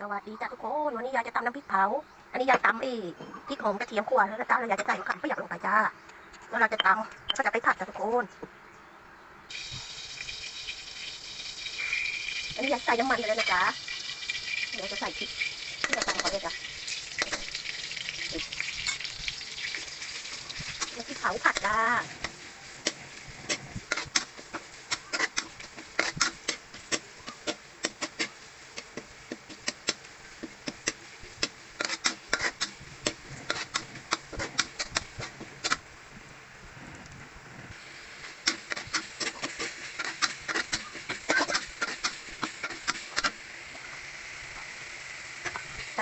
สวัสดีจ้าทุกคนวันนี้ยายจะตำน้ำพริกเผา อันนี้ยายตำเองพริกหอมกระเทียมขั่วแล้วจ้าแล้วยายจะใส่มะขามเปียกลงไปจ้าแล้วเราจะตำแล้วก็จะไปผัดจ้าทุกคนอันนี้ยายใส่น้ำมันไปแล้วนะจ๊ะเดี๋ยวจะใส่พริกที่เราตำก่อนเลยจ้ะน้ำพริกเผาผัดจ้า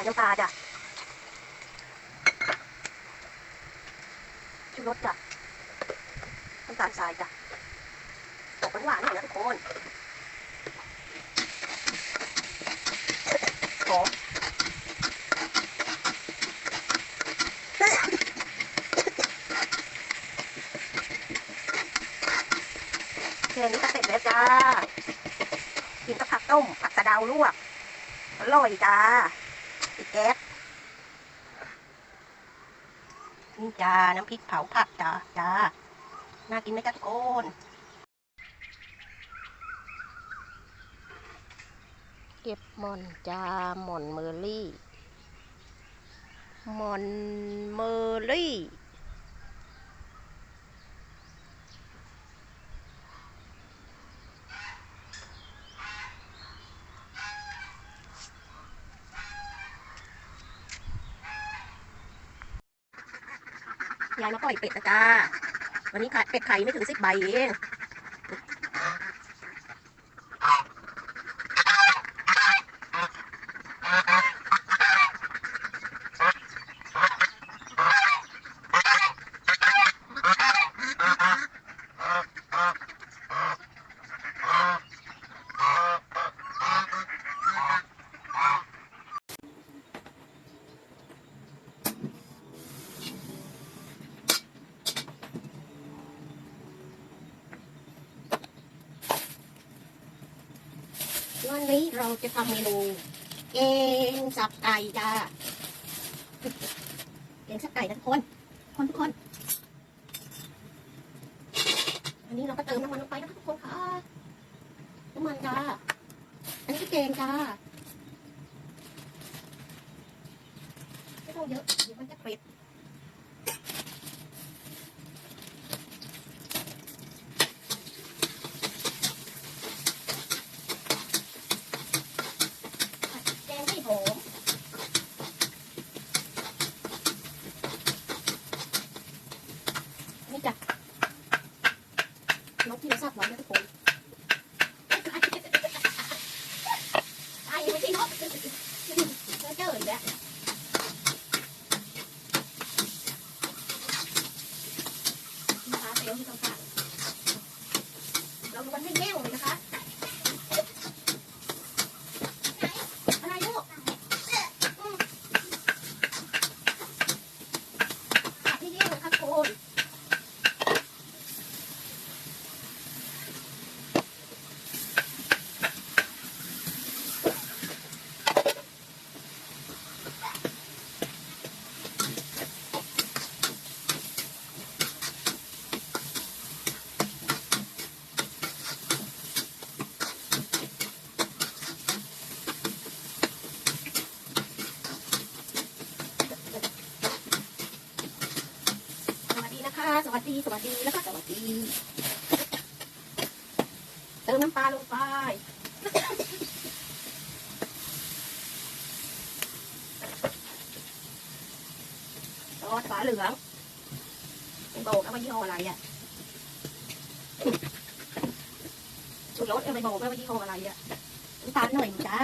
ส่น้ำปลาจ้ะชูรสจ้ะน้ำตาลทรายจ้ะตกหวานๆหน่อยนะทุกคนหอมแค่นี้ก็เสร็จแล้วจ้ากินกับผักต้มผักกระเดาลวกอร่อยจ้า ปิดแก๊สนี่จ้า น้ำพริกเผาผักจ้าจ้า น่ากินไหมจ้าทุกคนเก็บหมอนจ้าหมอนเมอร์รี่หมอนเมอร์ ยายมาปล่อยเป็ดนะจ้าวันนี้ขายเป็ดไข่ไม่ถึงสิบใบเอง วันนี้เราจะทำเมนูแกงสับไก่จ้าแกงสับไก่ทุกคน คนทุกคน อันนี้เราก็เติมน้ำมันลงไปนะคะทุกคนค่ะน้ำมันจ้า อันนี้คือแกงจ้าไม่ต้องเยอะเดี๋ยวมันจะเผ็ดแกงที่หอมนี่จ้ะนกที่เราทราบไว้นะทุกคนไอ้ไม่ใช่นกเราเจออีกแล้วนะคะเซลล์ที่ต้องการเราดูมันให้แย่งเลยนะคะ อะไรลูกอืมผักที่เยี่ยมครับคุณสวัสดีนะ คะสวัสดี สวัสดีแล้วก็สวัสดี เติมน้ำปลาลงไปซอสฝาเหลืองเป็นโบกเอาไว้ยี่ห้ออะไรอะชุดรสเอาไปโบกเอาไว้ยี่ห้ออะไรอะน้ำตาลหน่อยจ้า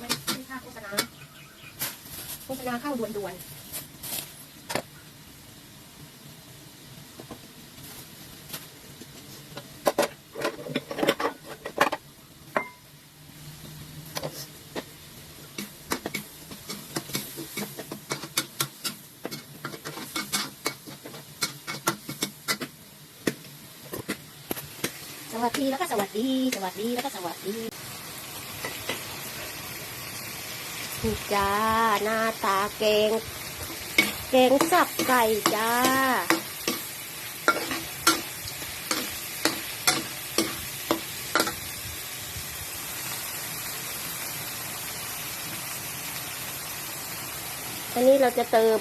ไม่ไม่ค่าโฆษณา โฆ ษณาเข้าด่วนๆสวัสดีแล้วก็สวัสดี สวัสดีแล้วก็สวัสดีนี่ จ้า หน้าตาแกง แกงสับไก่จ้า อันนี้เราจะเติม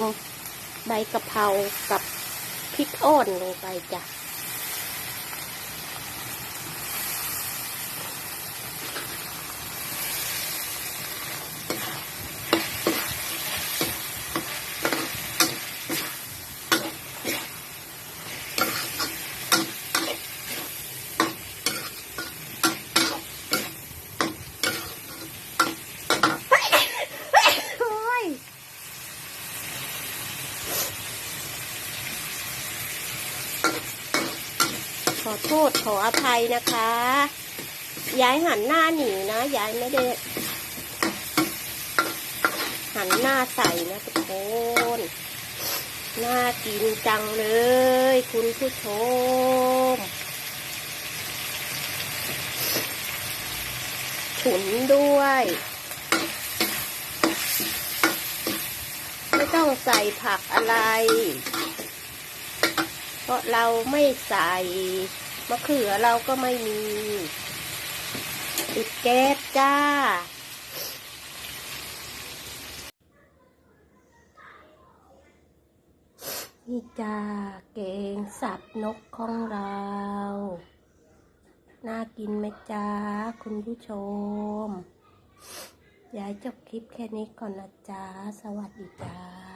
ใบกะเพรากับพริกอ่อนลงไปจ้ะ โอ้ย ข อโทษขออภัยนะคะยายหันหน้าหนีนะยายไม่ได้ หันหน้าใส่นะทุกคนน่ากินจังเลย คุณผู้ชม ฉุนด้วย ไม่ต้องใส่ผักอะไร เพราะเราไม่ใส่มะเขือเราก็ไม่มีปิดแก๊สจ้า นี่จ้าเกงสับนกของเรา น่ากินไหมจ้าคุณผู้ชมยายจบคลิปแค่นี้ก่อนนะจ้า สวัสดีจ้า